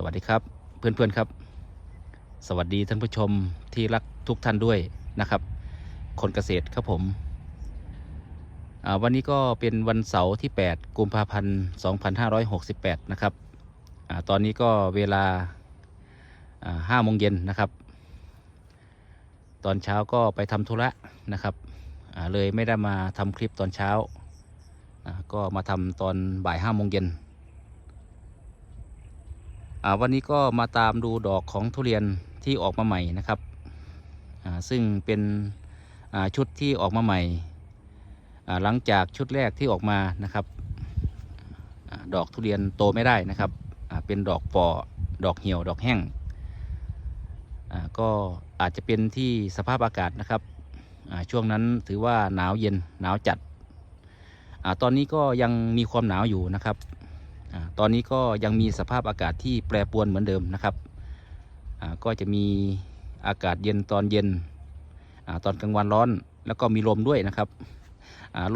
สวัสดีครับเพื่อนๆครับ สวัสดีท่านผู้ชมที่รักทุกท่านด้วยนะครับ คนเกษตรครับผมวันนี้ก็เป็นวันเสาร์ที่ 8 กุมภาพันธ์ 2568 นะครับอตอนนี้ก็เวลาห้าโมงเย็นนะครับ ตอนเช้าก็ไปทำธุระนะครับเลยไม่ได้มาทำคลิปตอนเช้า ก็มาทำตอนบ่ายห้าโมงเย็น วันนี้ก็มาตามดูดอกของทุเรียนที่ออกมาใหม่นะครับซึ่งเป็นชุดที่ออกมาใหม่หลังจากชุดแรกที่ออกมานะครับดอกทุเรียนโตไม่ได้นะครับเป็นดอกปอดอกเหี่ยวดอกแห้งก็อาจจะเป็นที่สภาพอากาศนะครับช่วงนั้นถือว่าหนาวเย็นหนาวจัดอตอนนี้ก็ยังมีความหนาวอยู่นะครับ ตอนนี้ก็ยังมีสภาพอากาศที่แปรปรวนเหมือนเดิมนะครับ ก็จะมีอากาศเย็นตอนเย็นอตอนกลางวันร้อน แล้วก็มีลมด้วยนะครับ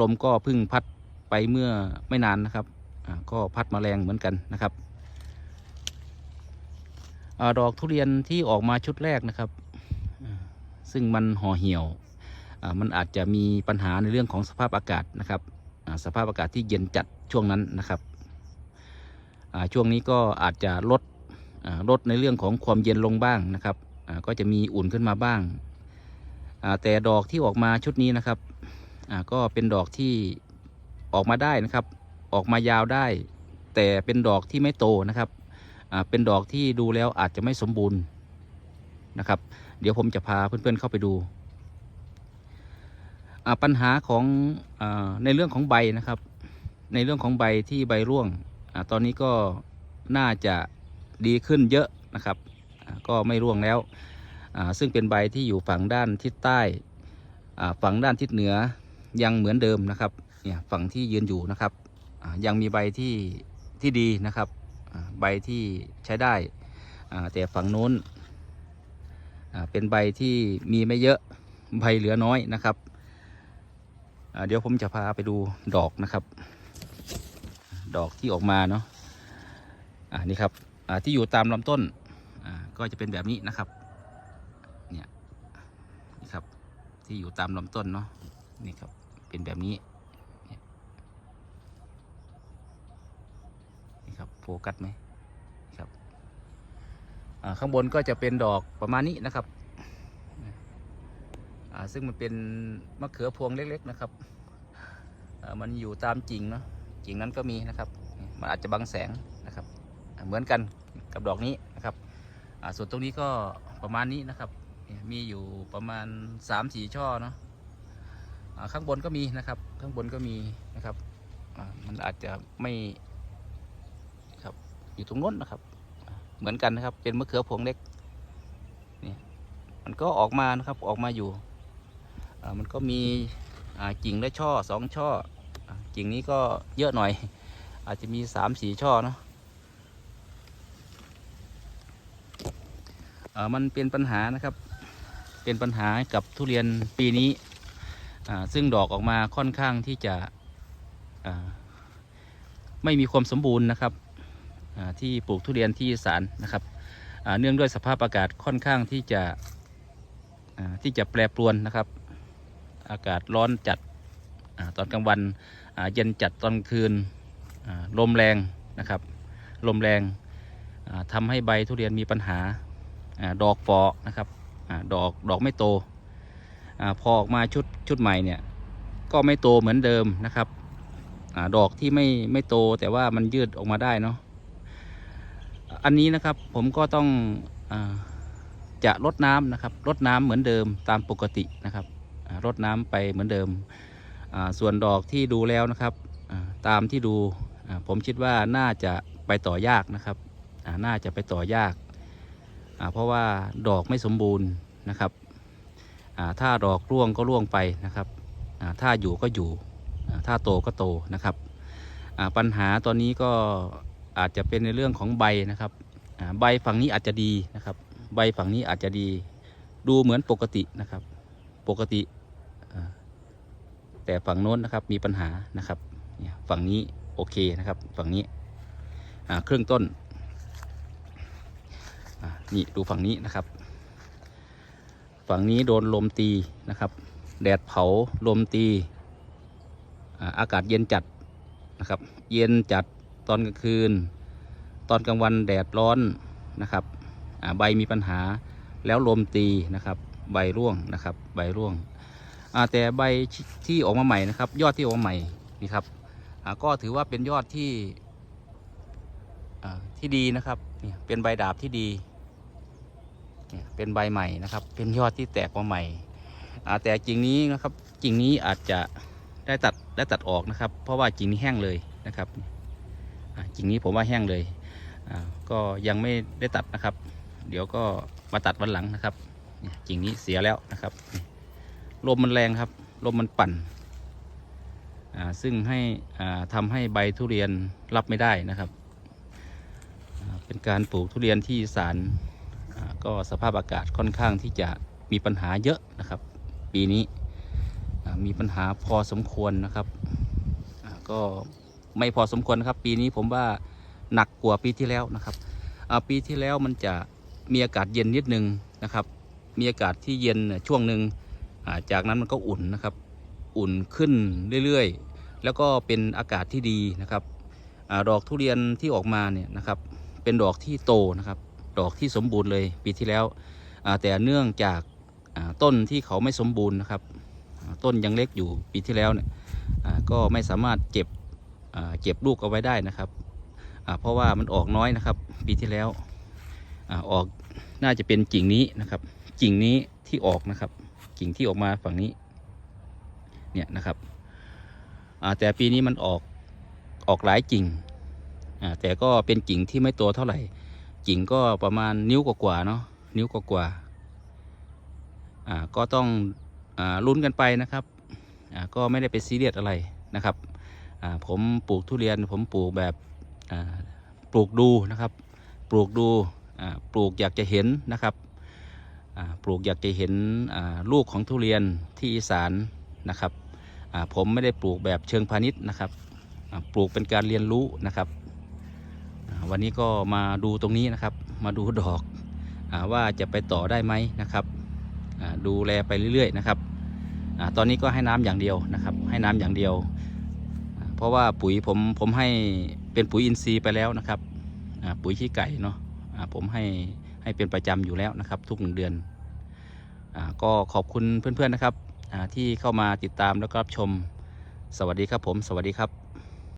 ลมก็เพิ่งพัดไปเมื่อไม่นานนะครับก็พัดมาแรงเหมือนกันนะครับอดอกทุเรียนที่ออกมาชุดแรกนะครับ ซึ่งมันห่อเหี่ยวมันอาจจะมีปัญหาในเรื่องของสภาพอากาศนะครับสภาพอากาศที่เย็นจัดช่วงนั้นนะครับ ช่วงนี้ก็อาจจะลดลดในเรื่องของความเย็นลงบ้างนะครับก็จะมีอุ่นขึ้นมาบ้าง แต่ดอกที่ออกมาชุดนี้นะครับก็เป็นดอกที่ออกมาได้นะครับ ออกมายาวได้ แต่เป็นดอกที่ไม่โตนะครับเป็นดอกที่ดูแล้วอาจจะไม่สมบูรณ์นะครับ เดี๋ยวผมจะพาเพื่อนๆเข้าไปดูปัญหาของอในเรื่องของใบนะครับ ในเรื่องของใบที่ใบร่วง ตอนนี้ก็น่าจะดีขึ้นเยอะนะครับ ก็ไม่ร่วงแล้ว ซึ่งเป็นใบที่อยู่ฝั่งด้านทิศใต้ฝั่งด้านทิศเหนือยังเหมือนเดิมนะครับเนี่ยฝั่งที่ยืนอยู่นะครับยังมีใบที่ที่ดีนะครับใบที่ใช้ได้แต่ฝั่งโน้นเป็นใบที่มีไม่เยอะใบเหลือน้อยนะครับเดี๋ยวผมจะพาไปดูดอกนะครับ ดอกที่ออกมาเนาะอ่านี่ครับอ่าที่อยู่ตามลำต้นอ่าก็จะเป็นแบบนี้นะครับเนี่ยนี่ครับที่อยู่ตามลำต้นเนาะนี่ครับเป็นแบบนี้เนี่ยนี่ครับโฟกัสไหมครับอ่าข้างบนก็จะเป็นดอกประมาณนี้นะครับอ่าซึ่งมันเป็นมะเขือพวงเล็ก ๆ นะครับอ่ามันอยู่ตามกิ่งเนาะ กิ่งนั้นก็มีนะครับ มันอาจจะบังแสงนะครับ เหมือนกันกับดอกนี้นะครับส่วนตรงนี้ก็ประมาณนี้นะครับ มีอยู่ประมาณ3ามสี่ช่อเนาะข้างบนก็มีนะครับ ข้างบนก็มีนะครับ มันอาจจะไม่ครับอยู่ตรงน้นนะครับ เหมือนกันนะครับ เป็นมะเขือพวงเล็กเนี่ยมันก็ออกมานะครับ ออกมาอยู่ มันก็มีกิ่งและช่อสองช่อ กิ่งนี้ก็เยอะหน่อย อาจจะมีสามสี่ช่อเนาะอ่ามันเป็นปัญหานะครับ เป็นปัญหากับทุเรียนปีนี้ ซึ่งดอกออกมาค่อนข้างที่จะไม่มีความสมบูรณ์นะครับที่ปลูกทุเรียนที่สานนะครับเนื่องด้วยสภาพอากาศค่อนข้างที่จะที่จะแปรปรวนนะครับ อากาศร้อนจัดอตอนกลางวัน เย็นจัดตอนคืนลมแรงนะครับ ลมแรงอ่าทำให้ใบทุเรียนมีปัญหาอดอกฟอนะครับอดอกดอกไม่โตอพอออกมาชุดชุดใหม่เนี่ยก็ไม่โตเหมือนเดิมนะครับอดอกที่ไม่ไม่โตแต่ว่ามันยืดออกมาได้เนาะอันนี้นะครับผมก็ต้องอจะลดน้ำนะครับลดน้ำเหมือนเดิมตามปกตินะครับอ่ารดน้ำไปเหมือนเดิม ส่วนดอกที่ดูแล้วนะครับตามที่ดูผมคิดว่าน่าจะไปต่อยากนะครับน่าจะไปต่อยากเพราะว่าดอกไม่สมบูรณ์นะครับถ้าดอกร่วงก็ร่วงไปนะครับถ้าอยู่ก็อยู่ถ้าโตก็โตนะครับปัญหาตอนนี้ก็อาจจะเป็นในเรื่องของใบนะครับใบฝั่งนี้อาจจะดีนะครับ ใบฝั่งนี้อาจจะดีดูเหมือนปกตินะครับ ปกติ แต่ฝั่งโน้นนะครับมีปัญหานะครับฝั่งนี้โอเคนะครับฝั่งนี้อ่าครึ่องต้นนี่ดูฝั่งนี้นะครับ ฝั่งนี้โดนลมตีนะครับ แดดเผาลมตีอากาศเย็นจัดนะครับ เย็นจัดตอนกลางคืน ตอนกลางวันแดดร้อนนะครับใบมีปัญหาแล้วลมตีนะครับ ใบร่วงนะครับ ใบร่วง แต่ใบที่ออกมาใหม่นะครับ ยอดที่ออกมาใหม่นี่ครับก็ถือว่าเป็นยอดที่ที่ดีนะครับเนี่ยเป็นใบดาบที่ดีเนี่ยเป็นใบใหม่นะครับ เป็นยอดที่แตกมาใหม่แต่กิ่งนี้นะครับกิ่งนี้อาจจะได้ตัดได้ตัดออกนะครับ เพราะว่ากิ่งนี้แห้งเลยนะครับอ่ากิ่งนี้ผมว่าแห้งเลยก็ยังไม่ได้ตัดนะครับ เดี๋ยวก็มาตัดวันหลังนะครับเนี่ยกิ่งนี้เสียแล้วนะครับ ลมมันแรงครับ ลมมันปั่นอ่าซึ่งให้อ่าทำให้ใบทุเรียนรับไม่ได้นะครับ เป็นการปลูกทุเรียนที่สารอ่าก็สภาพอากาศค่อนข้างที่จะมีปัญหาเยอะนะครับ ปีนี้อ่ามีปัญหาพอสมควรนะครับอ่าก็ไม่พอสมควรครับ ปีนี้ผมว่าหนักกว่าปีที่แล้วนะครับอ่าปีที่แล้วมันจะมีอากาศเย็นนิดนึงนะครับ มีอากาศที่เย็นช่วงหนึ่ง จากนั้นมันก็อุ่นนะครับ อุ่นขึ้นเรื่อยๆ แล้วก็เป็นอากาศที่ดีนะครับอดอกทุเรียนที่ออกมาเนี่ยนะครับ เป็นดอกที่โตนะครับ ดอกที่สมบูรณ์เลยปีที่แล้วแต่เนื่องจากต้นที่เขาไม่สมบูรณ์นะครับ ต้นยังเล็กอยู่ปีที่แล้วเนี่ยก็ไม่สามารถเก็บเก็บลูกเอาไว้ได้นะครับ เพราะว่ามันออกน้อยนะครับ ปีที่แล้วออกน่าจะเป็นกิ่งนี้นะครับ กิ่งนี้ที่ออกนะครับ กิ่งที่ออกมาฝั่งนี้ เนี่ยนะครับแต่ปีนี้มันออกออกหลายกิ่งแต่ก็เป็นกิ่งที่ไม่โตเท่าไหร่ กิ่งก็ประมาณนิ้วกว่าๆเนาะนิ้วกว่าๆก็ต้องอลุ้นกันไปนะครับก็ไม่ได้ไปซีเรียสอะไรนะครับผมปลูกทุเรียนผมปลูกแบบปลูกดูนะครับ ปลูกดูปลูกอยากจะเห็นนะครับ ปลูกอยากจะเห็นลูกของทุเรียนที่อีสานนะครับผมไม่ได้ปลูกแบบเชิงพาณิชย์นะครับปลูกเป็นการเรียนรู้นะครับ วันนี้ก็มาดูตรงนี้นะครับ มาดูดอกอว่าจะไปต่อได้ไหมนะครับดูแลไปเรื่อยๆนะครับอตอนนี้ก็ให้น้ำอย่างเดียวนะครับ ให้น้ำอย่างเดียว เพราะว่าปุ๋ยผมผมให้เป็นปุ๋ยอินทรีย์ไปแล้วนะครับปุ๋ยขี้ไก่เนาะผมให้ ให้เป็นประจำอยู่แล้วนะครับ ทุกหนึ่งเดือนอาก็ขอบคุณเพื่อนๆนะครับอ่าที่เข้ามาติดตามแล้วก็รับชม สวัสดีครับผม สวัสดีครับ